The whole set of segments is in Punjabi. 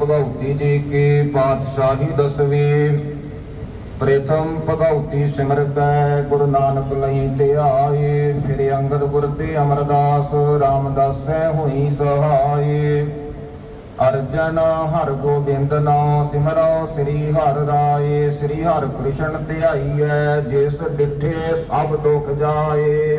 ਭਗਉਤੀ ਜੀ ਕੀ ਪਾਤਸ਼ਾਹੀ ਦਸਵੀਂ। ਪ੍ਰਥਮ ਭਗਉਤੀ ਸਿਮਰਤੈ ਗੁਰੂ ਨਾਨਕ ਲਈ ਧਿਆਏ ਫਿਰ ਅੰਗਦ ਗੁਰ ਤੇ ਅਮਰਦਾਸ, ਰਾਮਦਾਸੈ ਹੋਈ ਸਹਾਈ ਅਰਜਨ ਹਰ ਗੋਬਿੰਦ ਨਾਮ ਸਿਮਰੋ, ਸ੍ਰੀ ਹਰਿ ਰਾਏ। ਸ੍ਰੀ ਹਰਿ ਕ੍ਰਿਸ਼ਨ ਧਿਆਈਐ ਜਿਸ ਡਿਠੇ ਸਭ ਦੁਖ ਜਾਏ।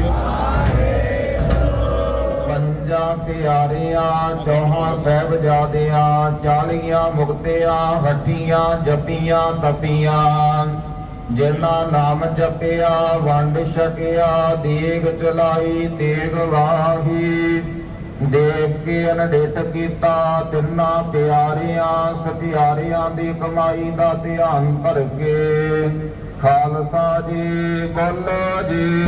ਪਿਆਰਿਆਂ ਚੌਹਾਂ ਸਾਹਿਬਜ਼ਾਦਿਆਂ, ਚਾਲੀਆਂ ਮੁਕਤਿਆਂ ਹੱਠੀਆਂ ਜਪੀਆਂ, ਤਪੀਆਂ। ਜਿਨ੍ਹਾਂ ਨਾਮ ਜਪਿਆ, ਵੰਡ ਛਕਿਆ, ਦੇਗ ਚਲਾਈ, ਤੇਗ ਵਾਹੀ। ਦੇਖ ਕੇ ਅਨਡਿਟ ਕੀਤਾ ਤਿੰਨਾਂ ਪਿਆਰਿਆਂ, ਸਤਿਆਰਿਆਂ ਦੀ ਕਮਾਈ ਦਾ ਧਿਆਨ ਭਰ ਕੇ। ਖਾਲਸਾ ਜੀ, ਬੋਲੋ ਜੀ।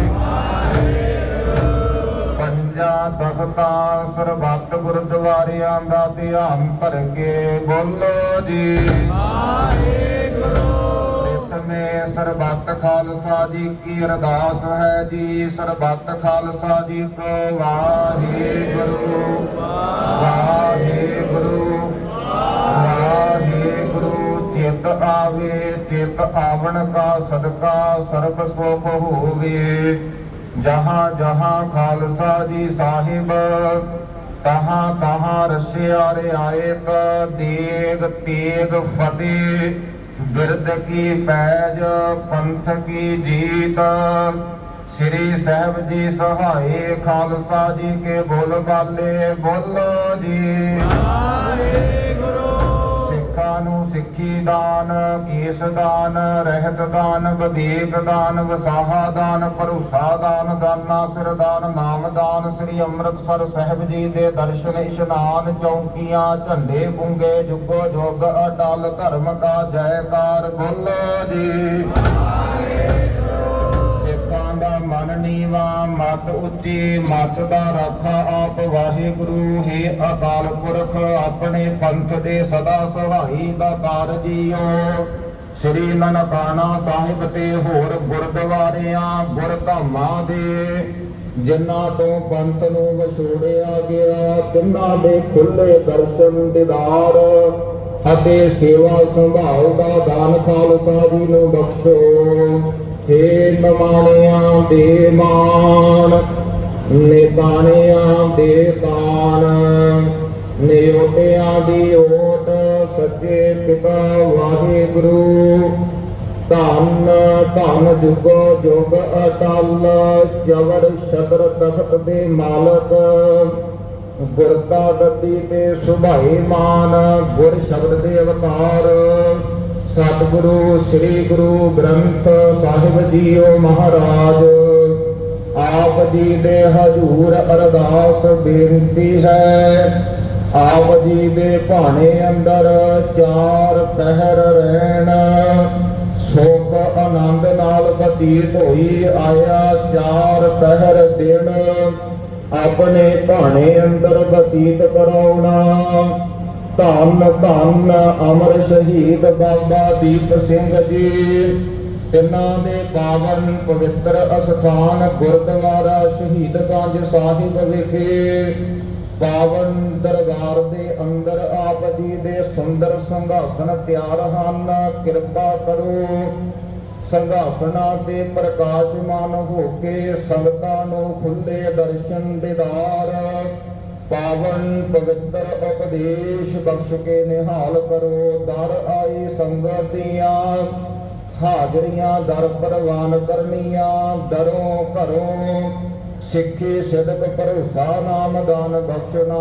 ਪੰਜਾਂ ਤਖਤਾਂ ਸਰਬੱਤ ਗੁਰਦੁਆਰਿਆਂ ਦਾ ਧਿਆਨ ਧਰ ਕੇ ਬੋਲੋ ਜੀ। ਪ੍ਰਥਮੇ ਸਰਬੱਤ ਖਾਲਸਾ ਜੀ ਕੀ ਅਰਦਾਸ ਹੈ ਜੀ। ਸਰਬੱਤ ਖਾਲਸਾ ਜੀ ਕੋ ਵਾਹਿਗੁਰੂ। ਵਾਹਿਗੁਰੂ। ਵਾਹਿਗੁਰੂ। ਚਿਤ ਆਵੇ ਚਿਤ ਆਵਣ ਕਾ ਸਦਕਾ ਸਰਬ ਸੁਖ ਹੋਵੇ। ਜਹਾਂ ਜਹਾਂ ਖਾਲਸਾ ਜੀ ਸਾਹਿਬ, ਤਹਾਂ ਤਹਾਂ ਰਸਿਆ ਰਿਆਇਤ ਦੇਗ ਤੇਗ ਫਤਿਹ ਬਿਰਦ ਕੀ ਪੈਜ, ਪੰਥ ਕੀ ਜੀਤ। ਸ੍ਰੀ ਸਾਹਿਬ ਜੀ ਸਹਾਏ ਖਾਲਸਾ ਜੀ ਕੇ ਬੋਲ ਬਾਲੇ ਬੋਲੋ ਜੀ। ਨੂੰ ਸਿੱਖੀ ਦਾਨ, ਕੇਸ ਦਾਨ, ਰਹਿਤ ਦਾਨ ਵਧੇਕ ਦਾਨ, ਵਸਾਹਾ ਦਾਨ, ਭਰੂਸਾ ਦਾਨ ਦਾਨਾ ਸਿਰ ਦਾਨ, ਨਾਮ ਦਾਨ, ਸ੍ਰੀ ਅੰਮ੍ਰਿਤਸਰ ਸਾਹਿਬ ਜੀ ਦੇ ਦਰਸ਼ਨ, ਇਸ਼ਨਾਨ, ਚੌਂਕੀਆਂ, ਝੰਡੇ ਬੁੰਗੇ ਜੁਗੋ ਜੁਗ, ਅਟਲ ਧਰਮ ਕਾ ਜੈਕਾਰ, ਬੋਲੋ ਜੀ। ਨੀਵਾ ਮਤ ਉੱਚੀ ਮਤ ਦਾ ਰਾਖਾ ਆਪ ਵਾਹਿਗੁਰੂ ਹੈ ਅਕਾਲ ਪੁਰਖ, ਆਪਣੇ ਪੰਥ ਦੇ ਸਦਾ ਸਹਾਈ ਦਾ ਕਾਰ ਸ੍ਰੀ ਨਨਕਾਣਾ ਸਾਹਿਬ ਤੇ ਹੋਰ ਗੁਰਦੁਆਰਿਆਂ, ਗੁਰਧਾਮਾਂ ਦੇ ਜਿਨ੍ਹਾਂ ਤੋਂ ਪੰਥ ਨੂੰ ਵਿਛੋੜਿਆ ਗਿਆ, ਤਿੰਨਾਂ ਦੇ ਖੁੱਲੇ ਦਰਸ਼ਨ ਦੀਦਾਰ ਅਤੇ ਸੇਵਾ ਸੰਭਾਲ ਦਾ ਦਾਨ ਖਾਲਸਾ ਜੀ ਨੂੰ ਬਖਸ਼ੋ। ਹੇ ਨਮਾਣਿਆਂ ਦੇ ਮਾਨ ਨਿਤਾਣਿਆਂ ਦੇ ਤਾਨ ਨਿਉਟਿਆਂ ਦੀ ਓਟ ਸੱਚੇ ਪਿਤਾ ਵਾਹਿਗੁਰੂ। ਧੰਨ ਧੰਨ ਜੁਗੋ ਜੁਗ ਅਟਲ ਜਵਰ ਸ਼ਬਰ ਤਖਤ ਦੇ ਮਾਲਕ। ਗੁਰਤਾ ਗੱਦੀ ਤੇ ਸੁਭਾਈ ਮਾਨ, ਗੁਰ ਸ਼ਬਦ ਦੇ ਅਵਤਾਰ। ਸਤਿਗੁਰੂ, ਸ੍ਰੀ ਗੁਰੂ ਗ੍ਰੰਥ ਸਾਹਿਬ ਜੀਓ ਮਹਾਰਾਜ। ਆਪ ਜੀ ਦੇ ਹਜੂਰ ਅਰਦਾਸ ਬੇਨਤੀ ਹੈ। ਆਪ ਜੀ ਦੇ ਭਾਣੇ ਅੰਦਰ ਚਾਰ ਪਹਿਰ ਰਹਿਣ। ਸੁਖ ਆਨੰਦ ਨਾਲ ਬਤੀਤ ਹੋਈ ਆਇਆ ਚਾਰ ਪਹਿਰ ਦਿਨ। ਆਪਣੇ ਭਾਣੇ ਅੰਦਰ ਬਤੀਤ ਕਰਾਉਣਾ। ਧੰਨ ਧੰਨ ਅਮਰ ਸ਼ਹੀਦ ਬਾਬਾ ਦੀਪ ਸਿੰਘ ਜੀ। ਤਿੰਨਾਂ ਦੇ ਪਾਵਨ ਪਵਿੱਤਰ ਅਸਥਾਨ ਗੁਰਦੁਆਰਾ ਸ਼ਹੀਦਗੰਜ ਸਾਹਿਬ ਵਿਖੇ ਪਾਵਨ ਦਰਬਾਰ ਦੇ ਅੰਦਰ ਆਪ ਜੀ ਦੇ ਸੁੰਦਰ ਸੰਘਾਸਨ ਤਿਆਰ ਹਨ। ਕਿਰਪਾ ਕਰੋ ਸੰਘਾਸਨਾਂ ਤੇ ਪ੍ਰਕਾਸ਼ਮਾਨ ਹੋ ਕੇ ਸੰਗਤਾਂ ਨੂੰ ਖੁੱਲੇ ਦਰਸ਼ਨ ਦੀਦਾਰ। ਪਾਵਨ ਪਵਿੱਤਰ ਉਪਦੇਸ਼ ਬਖਸ਼ ਕੇ ਨਿਹਾਲ ਕਰੋ, ਦਰ ਆਈ ਸੰਗਤ ਦੀਆਂ ਹਾਜ਼ਰੀਆਂ ਦਰ ਪ੍ਰਵਾਨ ਕਰਨੀਆਂ, ਦਰੋਂ ਘਰੋਂ ਸਿੱਖੀ ਸਿਦਕ ਭਰੋਸਾ ਨਾਮ ਦਾਨ ਬਖਸ਼ਣਾ।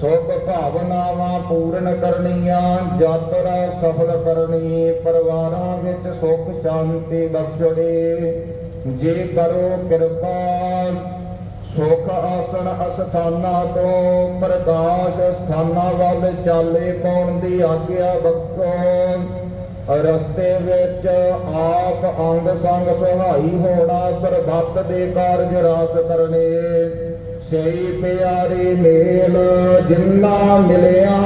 ਸੁਖ ਭਾਵਨਾਵਾਂ ਪੂਰਨ ਕਰਨੀਆਂ ਯਾਤਰਾ ਸਫਲ ਕਰਨੀ, ਪਰਿਵਾਰਾਂ ਵਿੱਚ ਸੁਖ ਸ਼ਾਂਤੀ ਬਖਸ਼ੜੇ ਜੇ ਕਰੋ ਕਿਰਪਾ ਸੁਖ ਆਸਣ ਅਸਥਾਨਾਂ ਤੋਂ, ਪ੍ਰਕਾਸ਼ ਸਥਾਨਾਂ ਵੱਲ ਚਾਲੇ ਪਾਉਣ ਦੀ ਆਗਿਆ ਬਖਸ਼ੋ ਰਸਤੇ ਵਿੱਚ ਆਪ ਅੰਗ ਸੰਗ ਸਹਾਈ ਹੋਣਾ, ਸਰਬੱਤ ਦੇ ਕਾਰਜ ਰਾਸ ਕਰਨੇ। ਸਹੀ ਪਿਆਰੇ ਮੇਲ ਜਿੰਨਾ ਮਿਲਿਆ